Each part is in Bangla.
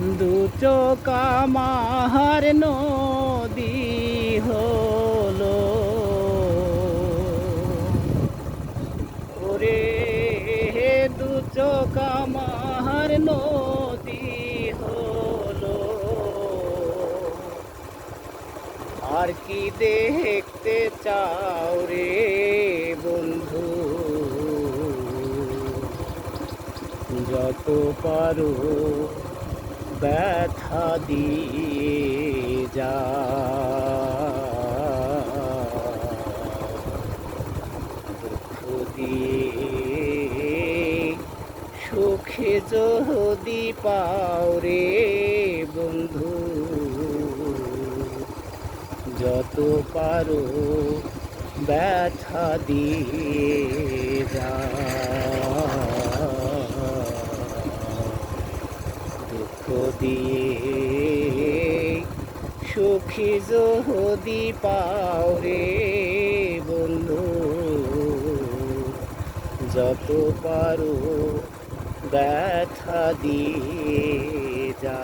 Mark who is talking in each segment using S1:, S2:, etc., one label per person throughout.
S1: দু চোকা মাহার নদী হলো। ওরে দু চোকা মাহার নদী হলো। আর কি দেখতে চাও রে বন্ধু? যত পারো ব্যথা দিয়ে যা। দুঃখ দিয়ে সুখে যদি পাও রে বন্ধু যত পারো ব্যথা দিয়ে যা দুঃখ দিয়ে। সুখী যদি পাও রে বন্ধু, যত পারো ব্যথা দিয়ে যা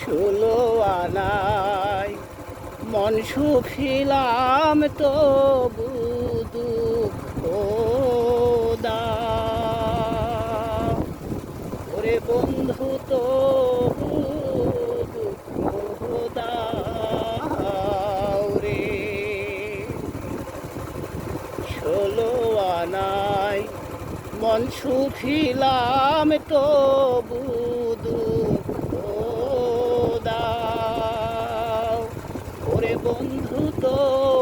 S1: ষোলো আনায় মন সুখিলাম তবু আনায় মন সুখিলাম তবু দুঃখ দাও। ওরে বন্ধু তবু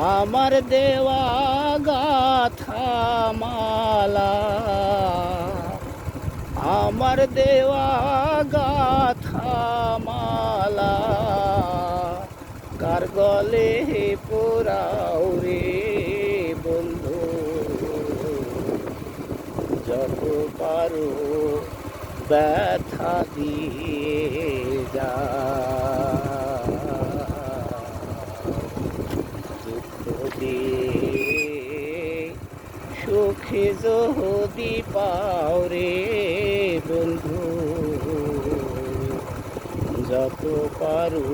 S1: আমার দেওয়া গাথা মালা, আমার দেওয়া গাথা মালা, কার গলে রে বন্ধু? যত পারো ব্যথা দিয়ে যা। দুঃখ সুখে যদি পাও রে বন্ধু, যত পারো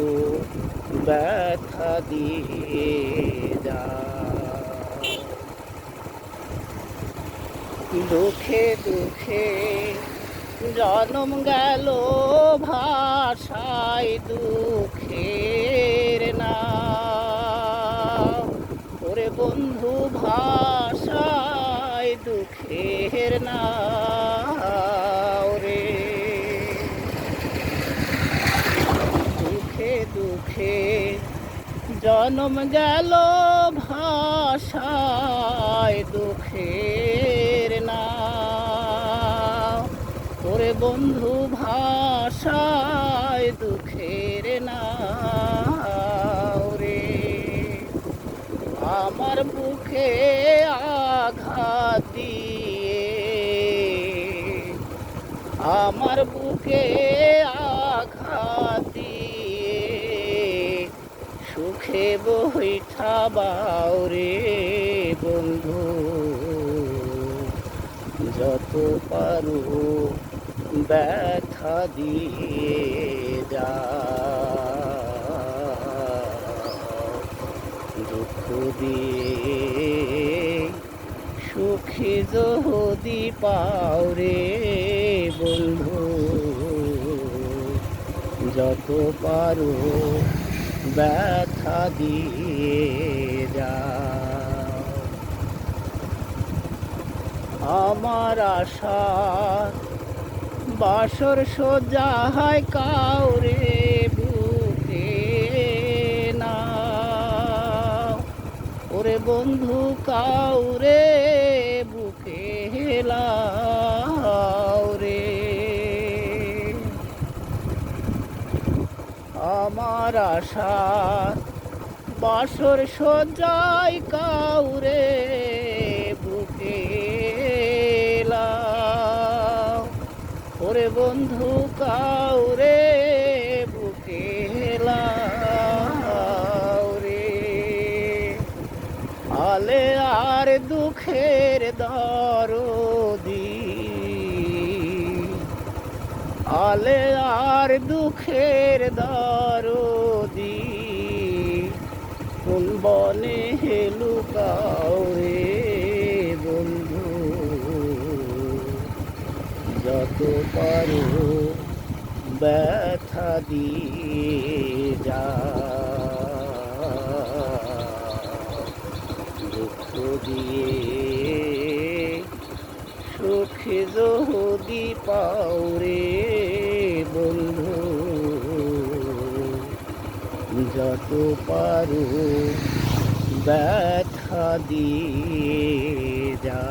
S1: ব্যথা দিয়ে যা। দুঃখে দুঃখে জনম গেল ভাষায় দুঃখের ভাষায় দুঃখের না দুঃখে দুঃখে জনম গেল ভাষায় দুঃখের না ওরে বন্ধু ভাষায় বুকে আঘাত, সুখে বৈঠা বাউরে বন্ধু। যত পারো ব্যথা দিয়ে যা দুঃখ দিয়ে সুখী যদি পাও রে বন্ধু। যত পারো ব্যথা দিয়ে যা আমার আশা, বাসর সজ্জায় কাউরে বুকে না ওরে বন্ধু, কাউরে আশা। বাসর সজ্জায় কাউরে বুকে ওরে বন্ধু, কাউরে বুকে রে আলে আর দুঃখের দরদি। আলে আর দুঃখের দরদি। বনে লুকাও রে বন্ধু। যত পারো ব্যথা দিয়ে যা। দুঃখ দিয়ে সুখে যদি পাও রে যত পারো ব্যথা দিয়ে যা।